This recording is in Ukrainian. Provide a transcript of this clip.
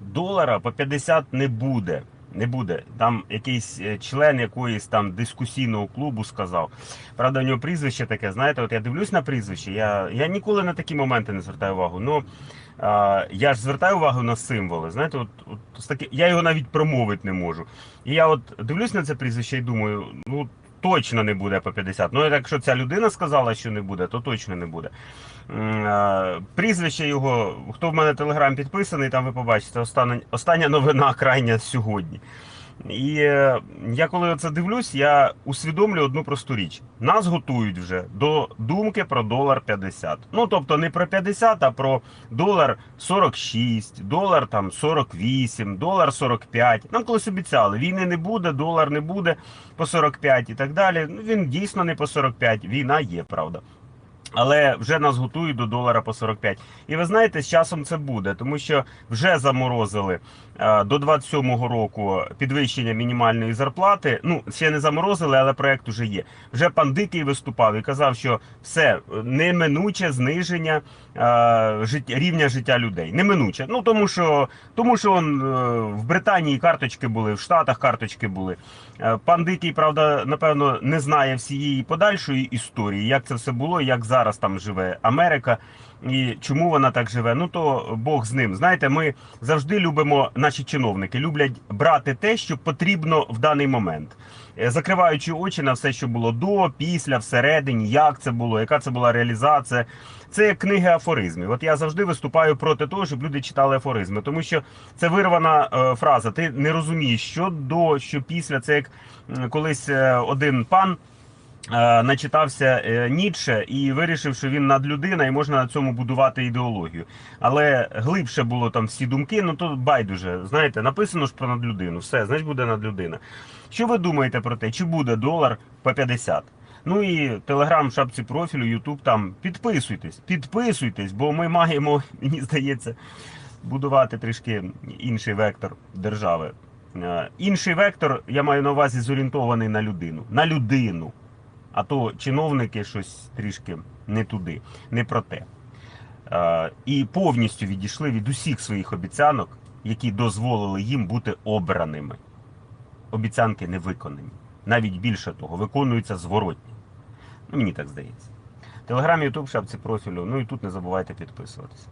долара по 50 не буде. Не буде. Там якийсь е, член якоїсь там дискусійного клубу сказав. Правда, у нього прізвище таке, знаєте, от я дивлюсь на прізвище, я, я ніколи на такі моменти не звертаю увагу. Ну, а, я ж звертаю увагу на символи. Знаєте, от, от з таки, я його навіть промовити не можу. І я от дивлюсь на це прізвище і думаю, ну точно не буде по 50. Ну, якщо ця людина сказала, що не буде, то точно не буде. Прізвище його, хто в мене телеграм підписаний, там ви побачите, остання новина крайня сьогодні. І е, я коли це дивлюсь, я усвідомлюю одну просту річ: нас готують вже до думки про долар 50. Ну тобто не про 50, а про долар 46, долар там 48, долар 45. Нам колись обіцяли, війни не буде, долар не буде по 45 і так далі. Ну він дійсно не по 45. Війна є, правда. Але вже нас готують до долара по 45. І ви знаєте, з часом це буде, тому що вже заморозили е, до 27-го року підвищення мінімальної зарплати. Ну, ще не заморозили, але проект уже є. Вже пан Дикий виступав і казав, що все неминуче зниження е, рівня життя людей. Неминуче. Ну тому що тому що он, е, в Британії карточки були, в Штатах карточки були. Е, Пан Дикий, правда, напевно, не знає всієї подальшої історії, як це все було, як зараз там живе Америка. І чому вона так живе? Ну то Бог з ним. Знаєте, ми завжди любимо, наші чиновники люблять брати те, що потрібно в даний момент, Е, закриваючи очі на все, що було до, після, всередині, як це було, яка це була реалізація. Це книги афоризмів. От я завжди виступаю проти того, щоб люди читали афоризми, тому що це вирвана е, фраза. Ти не розумієш, що до, що після. Це як колись е, один пан. Е, Начитався е, Ніцше і вирішив, що він надлюдина і можна на цьому будувати ідеологію. Але глибше було там всі думки. Ну то байдуже. Знаєте, написано ж про надлюдину. Все, значить буде надлюдина. Що ви думаєте про те, чи буде долар по 50? Ну і телеграм, шапці профілю, Ютуб там підписуйтесь, підписуйтесь, бо ми маємо, мені здається, будувати трішки інший вектор держави. Е, Інший вектор, я маю на увазі, зорієнтований на людину. На людину. А то чиновники щось трішки не туди, не про те. І повністю відійшли від усіх своїх обіцянок, які дозволили їм бути обраними. Обіцянки не виконані. Навіть більше того, виконуються зворотні. Ну, мені так здається. Телеграм, Ютуб, шапці профілю. Ну і тут не забувайте підписуватися.